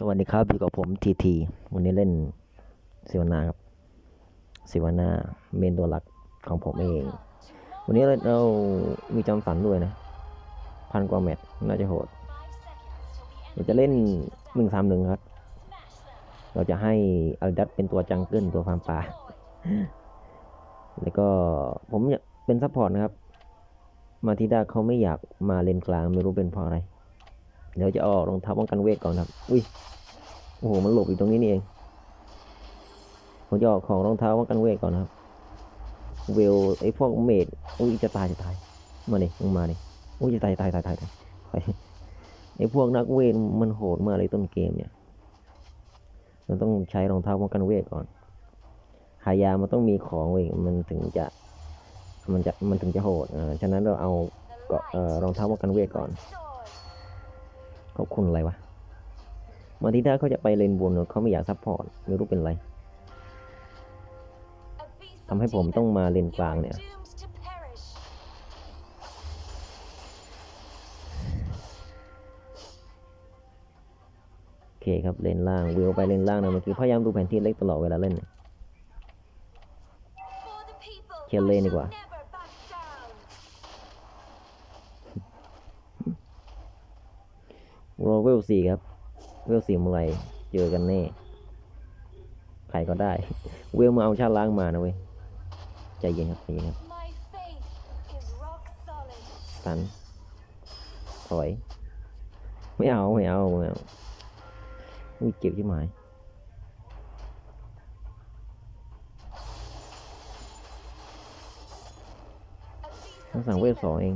สวัสดีครับอยู่กับผมทีทีวันนี้เล่นเซวนาครับเซวนาเมนตัวหลักของผมเอง วันนี้เรามีจำสันด้วยนะ พันกว่าแมตช์น่าจะโหดเราจะเล่นหนึ่งสามหนึ่งครับ เราจะให้อัลดัตเป็นตัวจังเกิลตัวฟาร์มป่า แล้วก็ผมอยากเป็นซัพพอร์ตนะครับ มาทิดาเขาไม่อยากมาเลนกลางไม่รู้เป็นเพราะอะไร เดี๋ยวจะออกรองเท้าป้องกันเวทก่อนครับ อุ้ย โอ้โห มันหลบอยู่ตรงนี้นี่เอง ผมจะออกของรองเท้าป้องกันเวทก่อนนะครับ เวลไอ้พวกเมดอุ้ยจะตายจะตาย มาดิมึงมาดิอุ้ยจะตายตายตายตายตายไปไอ้พวกนักเวทมันโหดมากเลยต้นเกมเนี่ย มันต้องใช้รองเท้าป้องกันเวทก่อนหายามันต้องมีของเว้ยมันถึงจะ มันจะ มันถึงจะโหดอ่าฉะนั้นเราเอาเกาะเอ่อรองเท้าป้องกันเวทก่อน ขอบคุณอะไรวะมาที่ถ้าเขาจะไปเลนบนเขาไม่อยากซัพพอร์ตไม่รู้เป็นไรทำให้ผมต้องมาเลนกลางเนี่ยโอเคครับเลนล่างวิวไปเลนล่างนะเมื่อกี้พยายามดูแผนที่เล็กตลอดเวลาเล่นเนี่ยเคลียร์เลนดีกว่า โรเวลสี่ครับ เวลสี่เมื่อไหรเจอกันแน่ ใครก็ได้ เวลมาเอาชาติล้างมานะเว้ย ใจเย็นครับใจเย็นครับตันถอย ไม่เอา ไม่เอาไม่เอาอุ้ยเจ็บที่หมายต้องสั่งเวทสองเอง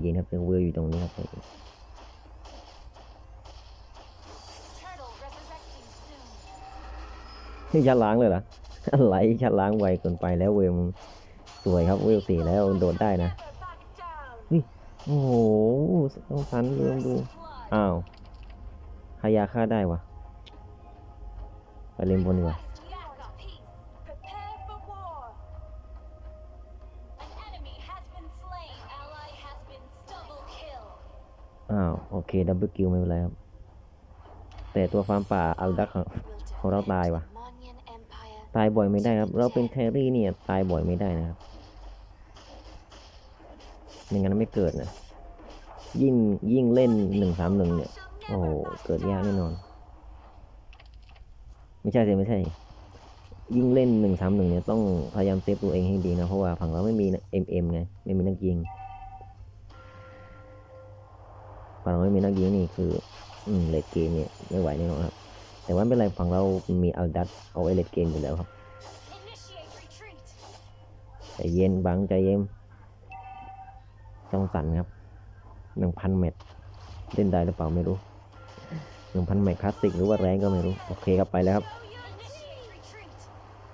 เย็นครับยังเวลอยู่ตรงนี้ครับใจเย็นนี่ชาติล้างเลยเหรออะไรชาติล้างไวเกินไปแล้วเวลมึงสวยครับเวลสี่แล้วโดดได้นะโอ้โหต้องทันเรื่องดูอ้าวฮายาฆ่าได้วะไปเล่นบนดีกว่า อ้าวโอเคดับเบิลคิวไม่เป็นไรครับ แต่ตัวฟาร์มป่าอัลดักของของเราตายวะตายบ่อยไม่ได้ครับ เราเป็นแครี่เนี่ย ตายบ่อยไม่ได้นะครับไม่งั้นไม่เกิดนะ ยิ่งยิ่งเล่นหนึ่งสามหนึ่งเนี่ย โอ้โห เกิดยากแน่นอน ไม่ใช่สิไม่ใช่ ยิ่งเล่นหนึ่งสามหนึ่งเนี่ยต้องพยายามเซฟตัวเองให้ดีนะ เพราะว่าฝั่งเราไม่มีเอ็มเอ็มไง ไม่มีนักยิง ฝั่งเราไม่มีนักยิงนี่คืออืมเลดเกมเนี่ยไม่ไหวแน่นอนครับ แต่ว่าไม่เป็นไรฝั่งเรามีอัลดัตเอาไว้เลดเกมอยู่แล้วครับใจเย็นบังใจเย็นต้องสั่นครับหนึ่งพันเมตรเล่นได้หรือเปล่าไม่รู้หนึ่งพันเมตรคลาสสิกหรือว่าแรงก็ไม่รู้ โอเคครับไปแล้วครับ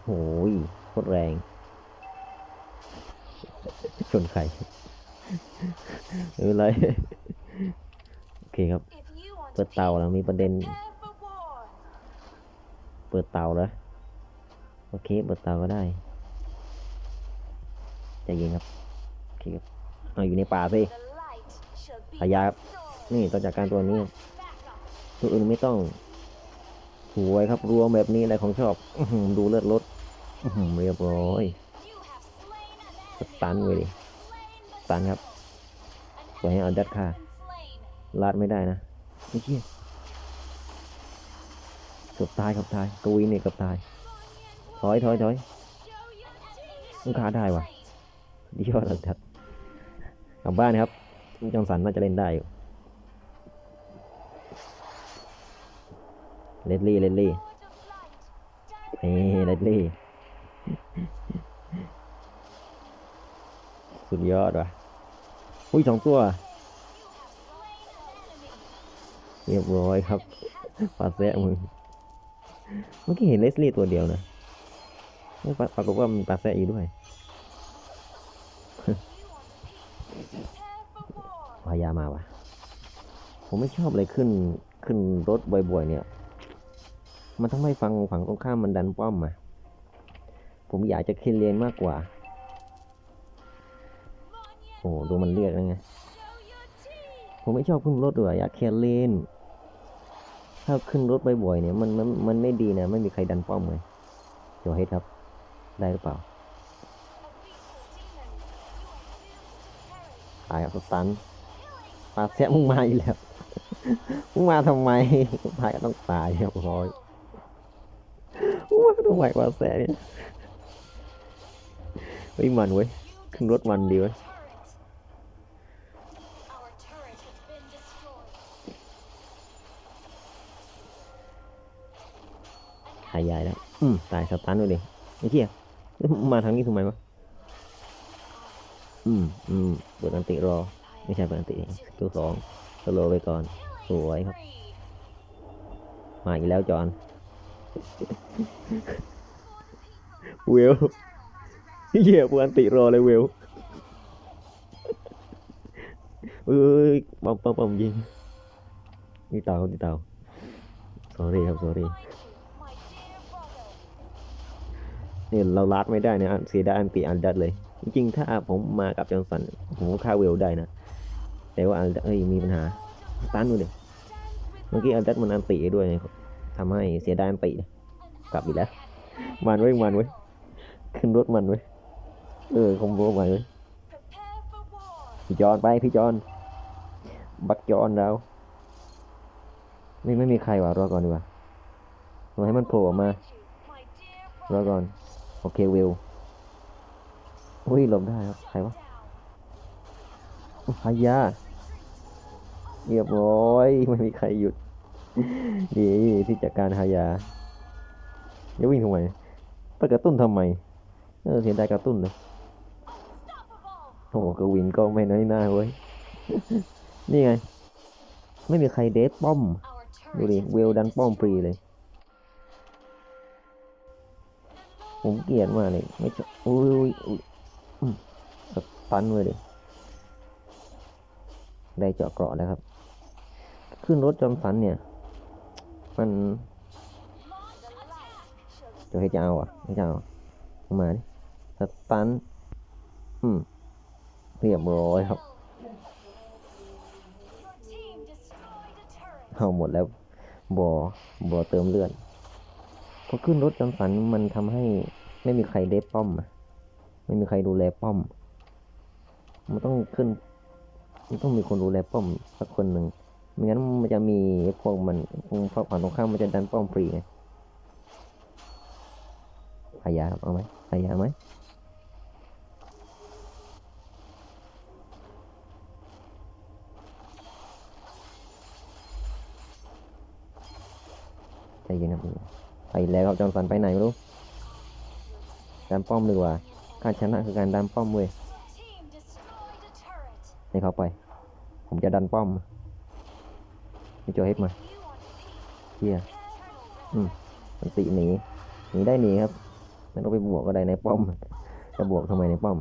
โอ้ยโคตรแรง ชนใครไม่เป็นไรโอ เคครับ เปิดเตาแล้วมีประเด็น เปิดเตาแล้วโอเค เปิดเตาก็ได้ใจเย็นครับโอเคครับเอาอยู่ในป่าสิพยายามนี่ต้องจัดการตัวนี้ตัวอื่นไม่ต้องสวยครับรวมแบบนี้อะไรของชอบดูเลือดรถอื้อหือเรียบร้อยสตันเลยสตันครับปล่อให้เอาดัดค่า ลาดไม่ได้นะไม่เชี่ยเกือบตายเกือบตายกวีเนี่ยเกือบตาย ถอยถอยถอยมันขาได้วะดียอดเลยครับกลับบ้านครับจองสันน่าจะเล่นได้อยู่เลดลี่เลดลี่เฮ้เลดลี่ สุดยอดว่ะ อุ้ยสองตัว เรียบร้อยครับปาแซะมึง เมื่อกี้เห็นเลสลี่ตัวเดียวนะไม่ปรากฏว่ามีปาแซะอยู่ด้วยพายามาวะผมไม่ชอบเลยขึ้นขึ้นรถบ่อยๆเนี่ย มันต้องไม่ฟังฝั่งตรงข้ามมันดันป้อมมา ผมอยากจะเคลียร์เลนมากกว่า โอ้ดูมันเรียกนะไง ผมไม่ชอบขึ้นรถด้วยอยากแค่เลน ถ้าขึ้นรถบ่อยๆเนี่ยมันมันมันไม่ดีนะไม่มีใครดันป้อมเลยโจเฮดครับ ได้หรือเปล่าตายครับสตันปาแซะมึงมาอีกแล้วมึงมาทำไมตายก็ต้องตายเรียบร้อยมึงมาทำไมปาแซะเนี่ยเฮ้ยมันเว้ยขึ้นรถมันดีเว้ยายายแล้ว อืมตายสตันเลยดิไอ้เหี้ยเอ้ยมาทางนี้ทำไมวะ อืมอืมเปิดอันติรอ ไม่ใช่เปิดอันติสกิลสองสโลว์ไปก่อน สวยครับ มาอีกแล้วจอนเวลเหี้ยเปิดอันติรอเลยเวลเอ้ยปั๊มปั๊มปั๊มยิงนี่เตานี่เตา sorry ครับ sorry เนี่ยเราลัดไม่ได้นะเสียดายอันติอันดัดเลย จริงๆ ถ้าผมมากับจอห์นสันผมก็ฆ่าเวลได้นะ แต่ว่าอันดัดเอ้ยมีปัญหาตันดูดิเมื่อกี้อันดัดมันอันติด้วยไงทำให้เสียดายอันติกลับอีกแล้วมันไว้ยมันไว้ยขึ้นรถมันไว้ยเออคอมโบมันไว้ยพี่จอนไปพี่จอนบักจอนเราไม่ไม่มีใครว่ะรอก่อนดีกว่าเราให้มันโผล่ออกมารอก่อน โอเคเวอุ้ยหลบได้ครับ ใครวะพายาเรียบร้อย ไม่มีใครหยุดดีที่จัดการฮายาจะวิ่งทำไมไปกระตุ้นทำไม เออเสียดายกระตุ้นเลยโอ้โหกวินก็ไม่น้อยหน้าเว้ย นี่ไง ไม่มีใครเดทป้อม ดูดิเวลดันป้อมฟรีเลย ผมเกลียดมากเลยไม่ชอบอุ้ยอุ้ยอุ้ยสตันเลยดิได้เจาะเกราะแล้วครับ ขึ้นรถจอมสันเนี่ย มันจะให้จะเอาอะไม่จะเอามาดิสตันอืมเรียบร้อยครับเอาหมดแล้วบอบอเติมเลือด พอขึ้นรถจอมสันมันทำให้ไม่มีใครเดฟป้อมอะไม่มีใครดูแลป้อม มันต้องขึ้น มันต้องมีคนดูแลป้อมสักคนหนึ่งไม่งั้นมันจะมีพวกมันพวกฝั่งตรงข้ามมันจะดันป้อมฟรีไงพายาเอาไหมพายาไหมใจเย็นครับไป แล้วครับจอมสันไปไหนไม่รู้ดันป้อมดีกว่าการชนะคือการดันป้อมเว้ยให้เขาไป ผมจะดันป้อมมีโจเฮดมาเฮียอืมมันติหนีหนีได้หนีครับไม่ต้องไปบวกก็ได้ในป้อม จะบวกทำไมในป้อม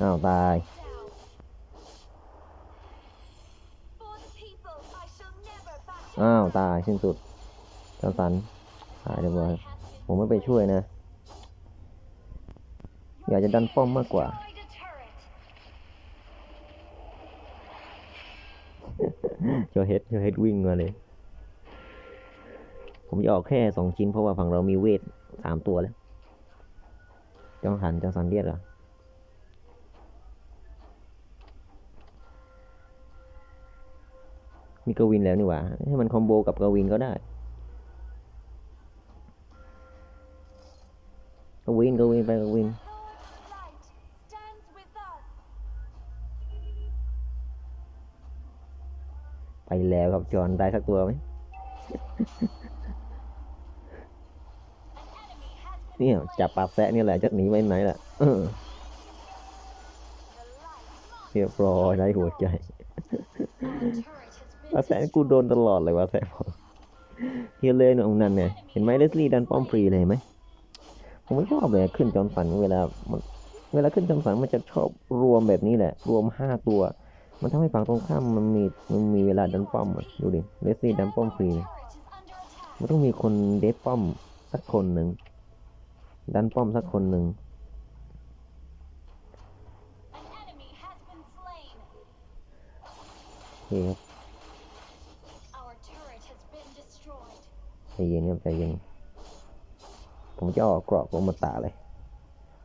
อ้าวตายอ้าวตายสิ้นสุด จอห์นสันตายเรียบร้อยผมไม่ไปช่วยนะ อยากจะดันป้อมมากกว่าโจเฮดโจเฮดวิ่งมาเลย ผมจะออกแค่สองชิ้นเพราะว่าฝั่งเรามีเวทสามตัวแล้วจองสันจองสันเรียกเหรอมีกวินแล้วนี่หว่า ให้มันคอมโบกับกวินก็ได้ กวินกวินไปกวินไปแล้วครับจอนได้สักตัวไหมเนี่ยจับปาแซะนี่แหละจะหนีไปไหนล่ะเรียบร้อยได้หัวใจ Our turret has been ว่าแสนกูโดนตลอดเลยว่าแสนบอเฮียเลยหนุ่มนั่นเนี่ยเห็นไหมเลสลี่ดันป้อมฟรีเลยไหม ผมไม่ชอบเลยขึ้นจอมสันเวลามันเวลาขึ้นจอมสันมันจะชอบรวมแบบนี้แหละ รวมห้าตัว มันทำให้ฝั่งตรงข้ามมันมีมันมีเวลาดันป้อมอะดูดิเลสลี่ดันป้อมฟรีเลย turret is under attack. มันต้องมีคนเดฟป้อมสักคนหนึ่งดันป้อมสักคนหนึ่ง An enemy has been slain. เคครับ Our turret has been destroyed. ใจเย็นครับใจเย็น ผมจะออกเกราะของมาตาเลย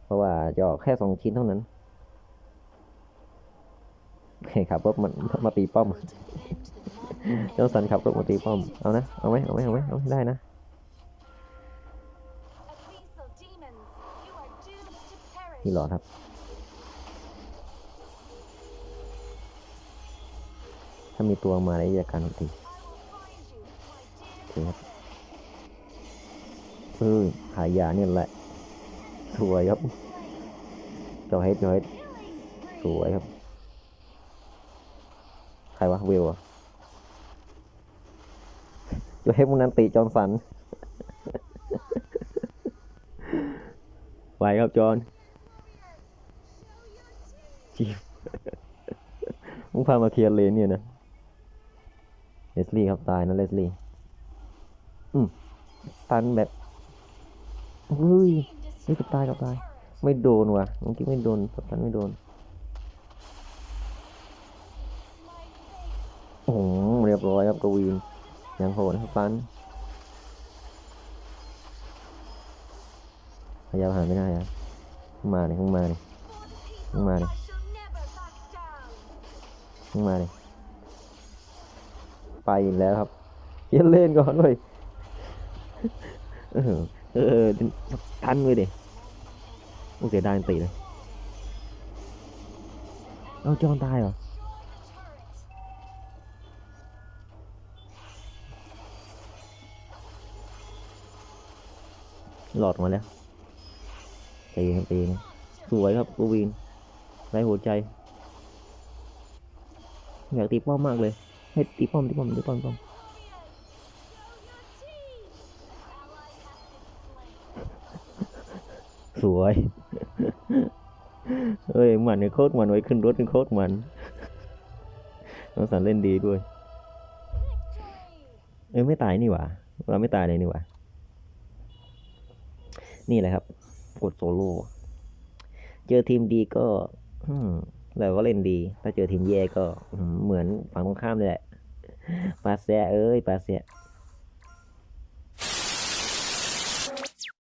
เพราะว่าจะออกแค่สองชิ้นเท่านั้นโอเคครับรถมันมาตีป้อมเจ้าสันขับรถมาตีป้อม เอานะ เอาไหมเอาไหมเอาไหมเอาได้นะนี่หลอดครับถ้ามีตัวมาในจัดการทันทีโอเคครับ เอ้ยขายยาเนี่ยแหละ สวยครับจอเฮดจอเฮดสวยครับ ใครวะเวอะจอเฮดมุนันติจอนสันไหวครับจอนจีบมึงพามาเคลียร์เลนเนี่ยนะเลสลี่ครับตายนะเลสลี่ อืมตันแบบ เฮ้ยเฮ้ยกับตายกับตาย ไม่โดนว่ะเมื่อกี้ไม่โดนสตันไม่โดนโอ้เรียบร้อยครับกวีนยังโหดครับปันพยายามหาไม่ได้ครับมาเลยขึ้นมาเลย For the people, Come on. I shall never back down. ขึ้นมาเลยไปแล้วครับเล่นก่อนเว้ย เออทันเว้ยดิโอ้เสียดายตีเลยเอาจอนตายเหรอหลอดมาแล้วตีตีสวยครับกูวินไรหัวใจอยากตีป้อมมากเลยให้ตีป้อมตีป้อมตีป้อมตีป้อม สวย เอ้ยมันเนี่ยโคตรมันไว้ขึ้นรถเป็นโคตรมันน้องสันเล่นดีด้วย เอ้ยไม่ตายนี่หว่า เราไม่ตายเลยนี่หว่า นี่แหละครับ กดโซโล่เจอทีมดีก็อืมเราก็เล่นดี ถ้าเจอทีมแย่ก็เหมือนฝั่งตรงข้ามเลยแหละปาเซียเอ้ยปาเซีย